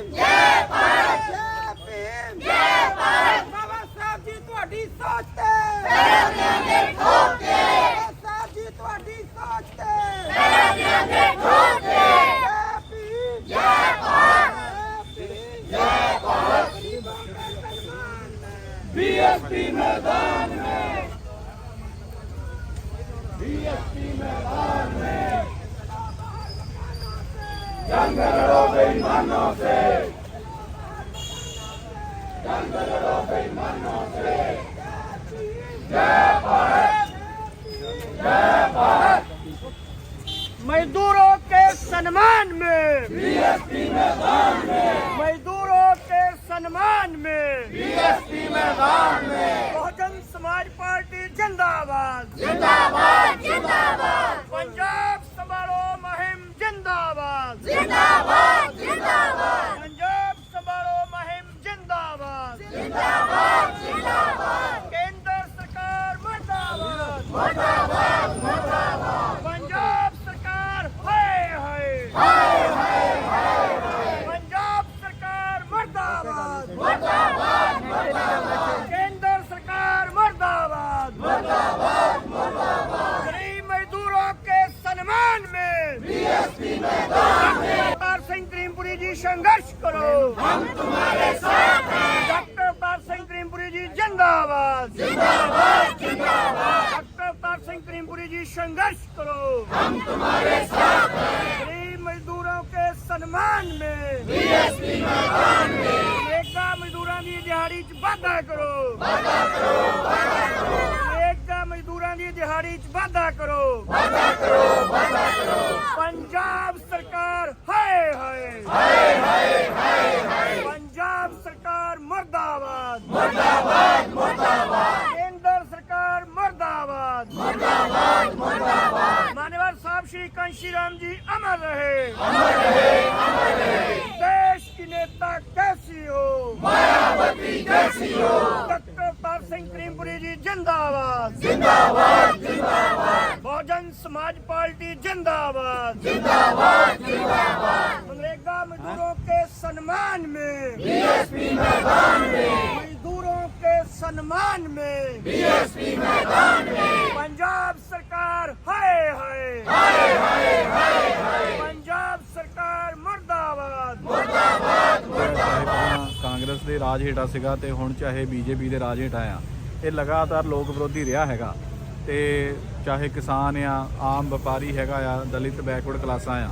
ਭੀਮ। ਜੈ ਭਾਰਤ। ਜੈ ਭੀਮ। ਜੈ ਭਾਰਤ। ਬਾਬਾ ਸਾਹਿਬ ਜੀ ਤੁਹਾਡੀ ਸੋਚ ਤੇ। ਪੈਰਾਂ ਦੇ ਠੋਕ ਬਾਬਾ ਸਾਹਿਬ ਜੀ ਤੁਹਾਡੀ ਸੋਚ ਤੇ। ਪੈਰਾਂ ਦੇ ਠੋਕ ਜੈ ਭੀਮ। ਜੈ ਭਾਰਤ। ਜੈ ਭਾਰਤ ਗਰੀਬਾਂ ਦਾ मजदूरों के सम्मान में बीएसपी मैदान में मजदूरों के सम्मान में बीएसपी मैदान ਜਿੰਦਾਬਾਦ ਕੇਂਦਰ ਸਰਕਾਰ ਮਰਦਾਬਾਦ। ਮਰਦਾਬਾਦ। की संघर्ष करो। हम तुम्हारे साथ हैं। मजदूरों के सम्मान में। एक की दिहाड़ी च करो। एक मजदूर की दिहाड़ी च करो। पंजाब सरकार हाय हाय सम्मान में बीएसपी मैदान में मजदूरों के सम्मान में बीएसपी मैदान में पंजाब सरकार हाय हाय हाय हाय हाय हाय पंजाब सरकार मुर्दाबाद मुर्दाबाद मुर्दाबाद ਪਹਿਲਾਂ ਕਾਂਗਰਸ ਦੇ ਰਾਜ ਹੇਠਾਂ ਸੀਗਾ ਤੇ ਹੁਣ ਚਾਹੇ ਬੀਜੇਪੀ ਦੇ ਰਾਜ ਹੇਠਾਂ ਆ ਇਹ ਲਗਾਤਾਰ ਲੋਕ ਵਿਰੋਧੀ ਰਿਹਾ ਹੈਗਾ ਤੇ ਚਾਹੇ ਕਿਸਾਨ ਆ ਆਮ ਵਪਾਰੀ ਹੈਗਾ ਆ ਦਲਿਤ ਬੈਕਵਰਡ ਕਲਾਸਾਂ ਆ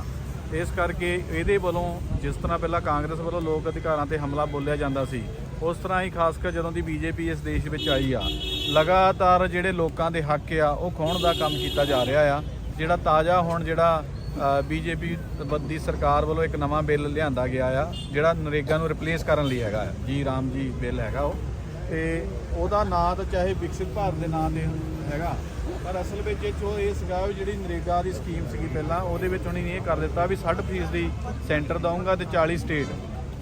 ਇਸ ਕਰਕੇ ਇਹਦੇ ਵੱਲੋਂ ਜਿਸ ਤਰ੍ਹਾਂ ਪਹਿਲਾਂ ਕਾਂਗਰਸ ਵੱਲੋਂ ਲੋਕ ਅਧਿਕਾਰਾਂ ਤੇ ਹਮਲਾ ਬੋਲਿਆ ਜਾਂਦਾ ਸੀ, ਉਸ ਤਰ੍ਹਾਂ ਹੀ ਖਾਸ ਕਰ ਜਦੋਂ ਦੀ ਬੀਜੇਪੀ ਇਸ ਦੇਸ਼ ਵਿੱਚ ਆਈ ਆ, ਲਗਾਤਾਰ ਜਿਹੜੇ ਲੋਕਾਂ ਦੇ ਹੱਕ ਆ, ਉਹ ਖੋਹਣ ਦਾ ਕੰਮ ਕੀਤਾ ਜਾ ਰਿਹਾ ਆ, ਜਿਹੜਾ ਤਾਜ਼ਾ ਹੁਣ ਜਿਹੜਾ ਬੀਜੇਪੀ ਦੀ ਸਰਕਾਰ ਵੱਲੋਂ ਇੱਕ ਨਵਾਂ ਬਿੱਲ ਲਿਆਂਦਾ ਗਿਆ ਆ, ਜਿਹੜਾ ਨਰੇਗਾ ਨੂੰ ਰਿਪਲੇਸ ਕਰਨ ਲਈ ਹੈਗਾ ਆ। ਜੀ ਰਾਮ ਜੀ ਬਿੱਲ ਹੈਗਾ ਉਹ, ਤੇ ਉਹਦਾ ਨਾਂ ਤਾਂ ਚਾਹੇ ਵਿਕਸਿਤ ਭਾਰਤ ਦੇ ਨਾਂ ਦੇ ਹੈਗਾ, ਪਰ ਅਸਲ ਵਿੱਚ ਇਹ ਚੋ ਇਹ ਸੀਗਾ ਵੀ ਜਿਹੜੀ ਨਰੇਗਾ ਦੀ ਸਕੀਮ ਸੀਗੀ ਪਹਿਲਾਂ, ਉਹਦੇ ਵਿੱਚ ਉਹਨੇ ਇਹ ਕਰ ਦਿੱਤਾ ਵੀ 60% ਦੀ ਸੈਂਟਰ ਦਊਂਗਾ ਤੇ 40 ਸਟੇਟ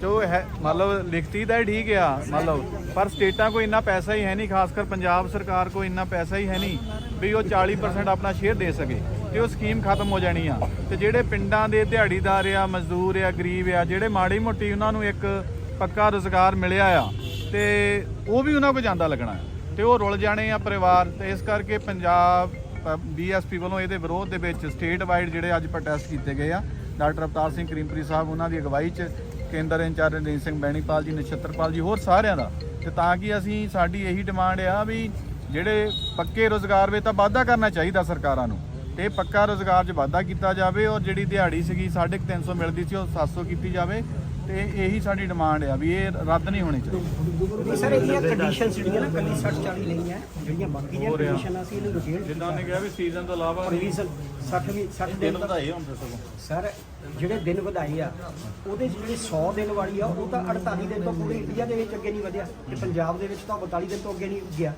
ਜੋ ਹੈ ਮਤਲਬ ਲਿਖਤੀ ਦਾ ਹੀ ਠੀਕ ਆ, ਮਤਲਬ, ਪਰ ਸਟੇਟਾਂ ਕੋਈ ਇੰਨਾ ਪੈਸਾ ਹੀ ਹੈ ਨਹੀਂ, ਖਾਸ ਕਰ ਪੰਜਾਬ ਸਰਕਾਰ ਕੋਈ ਇੰਨਾ ਪੈਸਾ ਹੀ ਹੈ ਨਹੀਂ ਵੀ ਉਹ 40% ਆਪਣਾ ਸ਼ੇਅਰ ਦੇ ਸਕੇ ਤੇ ਉਹ ਸਕੀਮ ਖਤਮ ਹੋ ਜਾਣੀ ਆ। ਤੇ ਜਿਹੜੇ ਪਿੰਡਾਂ ਦੇ ਦਿਹਾੜੀਦਾਰ ਆ, ਮਜ਼ਦੂਰ ਆ, ਗਰੀਬ ਆ, ਜਿਹੜੇ ਮਾੜੀ ਮੋਟੀ ਉਹਨਾਂ ਨੂੰ ਇੱਕ ਪੱਕਾ ਰੋਜ਼ਗਾਰ ਮਿਲਿਆ ਆ ਤੇ ਉਹ ਵੀ ਉਹਨਾਂ ਕੋਲ ਜਾਂਦਾ ਲੱਗਣਾ। ਆ ਤੇ ਉਹ ਰੁਲ ਜਾਣੇ ਆ ਪਰਿਵਾਰ, ਤੇ ਇਸ ਕਰਕੇ ਪੰਜਾਬ ਬੀਐਸਪੀ ਵੱਲੋਂ ਇਹਦੇ ਵਿਰੋਧ ਦੇ ਵਿੱਚ ਸਟੇਟ ਵਾਈਡ ਜਿਹੜੇ ਅੱਜ ਪ੍ਰੋਟੈਸਟ ਕੀਤੇ ਗਏ ਆ। ਡਾਕਟਰ ਅਵਤਾਰ ਸਿੰਘ ਕਰੀਮਪੁਰੀ ਸਾਹਿਬ, ਉਹਨਾਂ ਦੀ ਅਗਵਾਈ 'ਚ ਕੇਂਦਰ ਇੰਚਾਰਜ ਰਣਜੀਤ ਸਿੰਘ ਬੈਣੀਪਾਲ ਜੀ, ਨਛੱਤਰਪਾਲ ਜੀ, ਹੋਰ ਸਾਰਿਆਂ ਦਾ। ਤੇ ਤਾਂ ਕਿ ਅਸੀਂ, ਸਾਡੀ ਇਹੀ ਡਿਮਾਂਡ ਆ ਵੀ ਜਿਹੜੇ ਪੱਕੇ ਰੋਜ਼ਗਾਰ ਵੇ ਤਾਂ ਵਾਧਾ ਕਰਨਾ ਚਾਹੀਦਾ ਸਰਕਾਰਾਂ ਨੂੰ। ਤੇ ਪੱਕਾ ਰੋਜ਼ਗਾਰ 'ਚ ਵਾਧਾ ਕੀਤਾ ਜਾਵੇ ਔਰ ਜਿਹੜੀ ਦਿਹਾੜੀ ਸੀਗੀ 350 ਮਿਲਦੀ ਸੀ, ਉਹ 700 ਕੀਤੀ ਜਾਵੇ। ਤੇ ਇਹੀ ਸਾਡੀ ਡਿਮਾਂਡ ਆ ਵੀ ਇਹ ਰੱਦ ਨਹੀਂ ਹੋਣੀ ਚਾਹੀਦੀ ਸਰ ਇਹਦੀਆਂ ਕੰਡੀਸ਼ਨਸ ਜਿਹੜੀਆਂ ਨਾ ਕੱਲੀ 60 40 ਲਈਆਂ ਜਿਹੜੀਆਂ ਬਾਕੀ ਦੀਆਂ। ਕੰਡੀਸ਼ਨਾਂ ਅਸੀਂ ਇਹਨੂੰ ਡਿਟੇਲ ਜਿੱਦਾਂ ਉਹਨੇ ਕਿਹਾ ਵੀ ਸੀਜ਼ਨ ਤੋਂ ਇਲਾਵਾ ਪ੍ਰੋਵੀਜ਼ਨ 60 ਵੀ 60 ਦਿਨ ਵਧਾਏ ਤੇ ਸਗੋਂ ਸਰ ਜਿਹੜੇ ਦਿਨ ਵਧਾਏ ਆ ਉਹਦੇ 'ਚ ਜਿਹੜੀ 100 ਦਿਨ ਵਾਲੀ ਆ ਉਹ ਤਾਂ 48 ਦਿਨ ਤੋਂ ਪੂਰੇ ਇੰਡੀਆ ਦੇ ਵਿੱਚ ਅੱਗੇ ਨਹੀਂ ਵਧਿਆ ਤੇ ਪੰਜਾਬ ਦੇ ਵਿੱਚ ਤਾਂ 42 ਦਿਨ ਤੋਂ ਅੱਗੇ ਨਹੀਂ ਗਿਆ।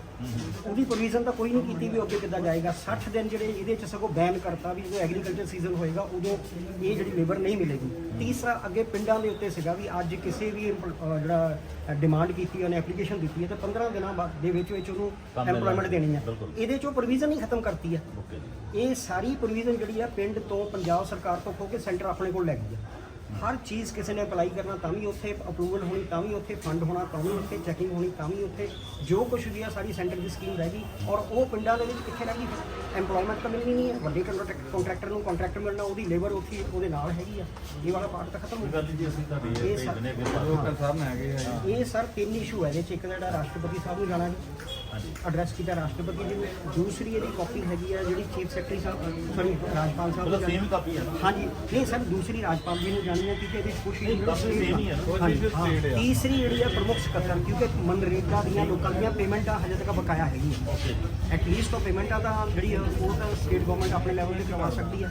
ਉਹਦੀ ਪ੍ਰੋਵੀਜ਼ਨ ਤਾਂ ਕੋਈ ਨਹੀਂ ਕੀਤੀ ਵੀ ਅੱਗੇ ਕਿੱਦਾਂ ਜਾਏਗਾ। 60 ਦਿਨ ਜਿਹੜੇ ਇਹਦੇ 'ਚ ਸਗੋਂ ਬੈਨ ਕਰਤਾ ਵੀ ਜਦੋਂ ਐਗਰੀਕਲਚਰ ਸੀਜ਼ਨ ਹੋਏਗਾ ਉਦੋਂ ਇਹ ਜਿਹੜੀ ਲੇਬਰ ਨਹੀਂ ਮਿਲੇਗੀ। ਤੀਸਰਾ ਅੱਗੇ ਪਿੰਡਾਂ ਦੇ ਉੱਤੇ ਸੀਗਾ ਵੀ ਅੱਜ ਕਿਸੇ ਵੀ ਜਿਹੜਾ ਡਿਮਾਂਡ ਕੀਤੀ ਉਹਨੇ ਐਪਲੀਕੇਸ਼ਨ ਦਿੱਤੀ ਹੈ ਤੇ 15 ਦਿਨਾਂ ਬਾਅਦ ਦੇ ਵਿੱਚ ਵਿੱਚ ਉਹਨੂੰ ਐਮਪਲੋਇਮੈਂਟ ਦੇਣੀ ਹੈ ਇਹਦੇ 'ਚੋਂ ਪ੍ਰੋਵੀਜ਼ਨ ਹੀ ਖਤਮ ਕਰਤੀ ਹੈ ਇਹ ਸਾਰੀ ਪ੍ਰੋਵੀਜ਼ਨ ਜਿਹੜੀ ਆ ਪਿੰਡ ਤੋਂ ਪੰਜਾਬ ਸਰਕਾਰ ਤੋਂ ਖੋ ਕੇ ਸੈਂਟਰ ਆਪਣੇ ਕੋਲ ਲੈ ਗਈ ਆ ਹਰ ਚੀਜ਼ ਕਿਸੇ ਨੇ ਅਪਲਾਈ ਕਰਨਾ ਤਾਂ ਵੀ ਉੱਥੇ ਅਪਰੂਵਲ ਹੋਣੀ ਤਾਂ ਵੀ ਉੱਥੇ ਫੰਡ ਹੋਣਾ ਤਾਂ ਵੀ ਉੱਥੇ ਚੈਕਿੰਗ ਹੋਣੀ ਤਾਂ ਵੀ ਉੱਥੇ ਜੋ ਕੁਝ ਵੀ ਆ ਸਾਰੀ ਸੈਂਟਰ ਦੀ ਸਕੀਮ ਰਹਿ ਗਈ ਔਰ ਉਹ ਪਿੰਡਾਂ ਦੇ ਵਿੱਚ ਕਿੱਥੇ ਰਹਿ ਗਈ? ਐਮਪਲੋਇਮੈਂਟ ਤਾਂ ਮਿਲਣੀ ਨਹੀਂ ਹੈ। ਵੱਡੇ ਕੰਟਰੈਕਟਰ ਨੂੰ ਕੰਟਰੈਕਟ ਮਿਲਣਾ ਉਹਦੀ ਲੇਬਰ ਉੱਥੇ ਉਹਦੇ ਨਾਲ ਹੈਗੀ ਆ। ਇਹ ਵਾਲਾ ਪਾਰਟ ਤਾਂ ਖਤਮ ਹੋ ਗਿਆ। ਜੀ ਅਸੀਂ ਤੁਹਾਡੀ ਇਹ ਸਰ ਇਹ ਸਰ ਤਿੰਨ ਇਸ਼ੂ ਹੈ ਇਹਦੇ ਚ। ਇੱਕ ਜਿਹੜਾ ਰਾਸ਼ਟਰਪਤੀ ਸਾਹਿਬ ਨੂੰ ਜਾਣਾ ਜੀ ਐਡਰੈਸ ਕੀਤਾ ਰਾਸ਼ਟਰਪਤੀ ਜੀ ਨੂੰ। ਦੂਸਰੀ ਇਹਦੀ ਕਾਪੀ ਹੈਗੀ ਆ ਜਿਹੜੀ ਚੀਫ ਸੈਕਟਰੀ ਸਾਹਿਬ ਸੌਰੀ ਰਾਜਪਾਲ ਸਾਹਿਬ ਨੂੰ same ਕਾਪੀ ਹੈ ਨਾ? ਹਾਂਜੀ। ਨਹੀਂ ਸਰ ਦੂਸਰੀ ਰਾਜਪਾਲ ਜੀ ਨੂੰ ਜਾਣੀ ਹੈ ਕਿਉਂਕਿ ਇਹਦੇ ਕੁਝ same ਹੀ ਨਾ? ਆ। ਤੀਸਰੀ ਜਿਹੜੀ ਹੈ ਪ੍ਰਮੁੱਖ ਸਕੱਤਰ ਕਿਉਂਕਿ ਮਨਰੇਗਾ ਦੀਆਂ ਲੋਕਾਂ ਦੀਆਂ ਪੇਮੈਂਟਾਂ ਹਜੇ ਤੱਕ ਬਕਾਇਆ ਹੈਗੀ ਐਟਲੀਸਟ ਉਹ ਪੇਮੈਂਟਾਂ ਤਾਂ ਜਿਹੜੀ ਆ, ਉਹ ਤਾਂ ਸਟੇਟ ਗਵਰਨਮੈਂਟ ਆਪਣੇ ਲੈਵਲ ਤੇ ਕਰਵਾ ਸਕਦੀ ਹੈ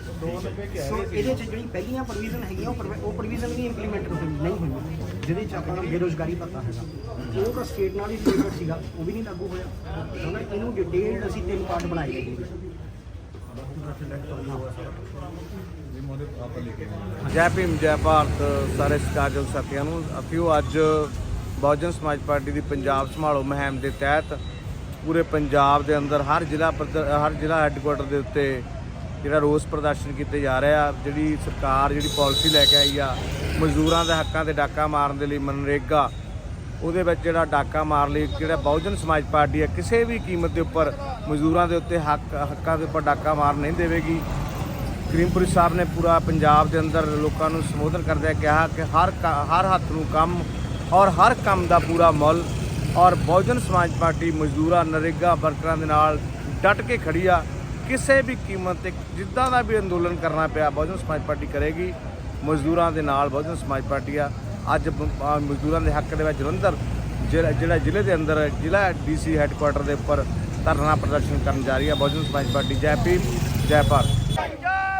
ਸੋ ਇਹਦੇ ਚ ਜਿਹੜੀ ਪਹਿਲੀਆਂ ਪ੍ਰੋਵੀਜ਼ਨ ਹੈਗੀਆਂ ਉਹ ਪ੍ਰਵ- ਉਹ ਪ੍ਰੋਵੀਜ਼ਨ ਵੀ ਇੰਪਲੀਮੈਂਟ ਨਹੀਂ ਹੋਈਆਂ ਜਿਹਦੇ ਚ ਆਪਣਾ ਬੇਰੋਜ਼ਗਾਰੀ ਭੱਤਾ ਹੈਗਾ। ਉਹ ਤਾਂ ਸਟੇਟ ਨਾਲ ਹੀ ਸੀਗਾ ਉਹ ਵੀ ਨਹੀਂ ਲਾਗੂ ਹੋਇਆ। ਉਹਨਾਂ ਇਹਨੂੰ ਡਿਟੇਲਡ ਅਸੀਂ ਤਿੰਨ ਪਾਰਟ ਬਣਾਏ ਗਏ ਜੀ। ਜੈ ਭੀਮ ਜੈ ਭਾਰਤ, ਸਾਰੇ ਸਟਾਰਜਲ ਸਾਥੀਆਂ ਨੂੰ। ਅਫਿਓ ਅੱਜ ਬਹੁਜਨ ਸਮਾਜ ਪਾਰਟੀ ਦੀ ਪੰਜਾਬ ਸੰਭਾਲੋ ਮੁਹਿੰਮ ਦੇ ਤਹਿਤ ਪੂਰੇ ਪੰਜਾਬ ਦੇ ਅੰਦਰ ਹਰ ਜ਼ਿਲ੍ਹਾ ਹਰ ਜ਼ਿਲ੍ਹਾ ਹੈੱਡਕੁਆਟਰ ਦੇ ਉੱਤੇ ਜਿਹੜਾ ਰੋਸ ਪ੍ਰਦਰਸ਼ਨ ਕੀਤੇ ਜਾ ਰਹੇ ਆ ਜਿਹੜੀ ਸਰਕਾਰ, ਜਿਹੜੀ ਪਾਲਿਸੀ ਲੈ ਕੇ ਆਈ ਆ, ਮਜ਼ਦੂਰਾਂ ਦੇ ਹੱਕਾਂ ਤੇ ਡਾਕਾ ਮਾਰਨ ਦੇ ਲਈ ਮਨਰੇਗਾ ਉਹਦੇ ਵਿੱਚ ਜਿਹੜਾ ਡਾਕਾ ਮਾਰ ਲਈ, ਜਿਹੜਾ ਬਹੁਜਨ ਸਮਾਜ ਪਾਰਟੀ ਹੈ, ਕਿਸੇ ਵੀ ਕੀਮਤ ਦੇ ਉੱਪਰ ਮਜ਼ਦੂਰਾਂ ਦੇ ਉੱਤੇ ਹੱਕ, ਹੱਕਾਂ ਦੇ ਉੱਪਰ ਡਾਕਾ ਮਾਰ ਨਹੀਂ ਦੇਵੇਗੀ। ਕਰੀਮਪੁਰੀ ਸਾਹਿਬ ਨੇ ਪੂਰਾ ਪੰਜਾਬ ਦੇ ਅੰਦਰ ਲੋਕਾਂ ਨੂੰ ਸੰਬੋਧਨ ਕਰਦਿਆਂ ਕਿਹਾ ਕਿ ਹਰ ਕ- ਹਰ ਹੱਥ ਨੂੰ ਕੰਮ ਔਰ ਹਰ ਕੰਮ ਦਾ ਪੂਰਾ ਮੁੱਲ ਔਰ ਬਹੁਜਨ ਸਮਾਜ ਪਾਰਟੀ ਮਜ਼ਦੂਰਾਂ, ਨਰੇਗਾ ਵਰਕਰਾਂ ਦੇ ਨਾਲ ਡਟ ਕੇ ਖੜੀ ਆ। ਕਿਸੇ ਵੀ ਕੀਮਤ ਤੇ ਜਿੱਦਾਂ ਦਾ ਵੀ ਅੰਦੋਲਨ ਕਰਨਾ ਪਿਆ, ਬਹੁਜਨ ਸਮਾਜ ਪਾਰਟੀ ਕਰੇਗੀ। ਮਜ਼ਦੂਰਾਂ ਦੇ ਨਾਲ ਬਹੁਜਨ ਸਮਾਜ ਪਾਰਟੀ ਆ। ਅੱਜ ਮਜ਼ਦੂਰਾਂ ਦੇ ਹੱਕ ਦੇ ਵਿੱਚ ਜਲੰਧਰ ਜਿਹੜਾ ਜਿਹੜਾ ਜ਼ਿਲ੍ਹੇ ਦੇ ਅੰਦਰ ਜ਼ਿਲ੍ਹਾ ਡੀਸੀ ਹੈੱਡਕੁਆਟਰ ਦੇ ਉੱਪਰ ਧਰਨਾ ਪ੍ਰਦਰਸ਼ਨ ਕਰਨ ਜਾ ਰਹੀ ਹੈ। ਬਹੁਜਨ ਸਮਾਜ ਪਾਰਟੀ, ਜੈ ਭੀਮ, ਜੈ ਭਾਰਤ।